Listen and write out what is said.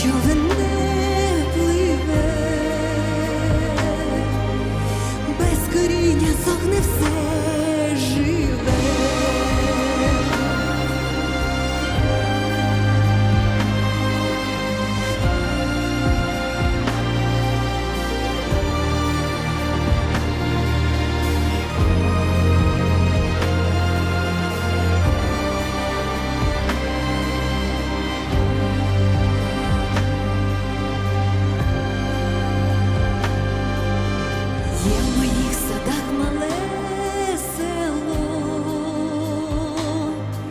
човне пливе, без коріння сохне все.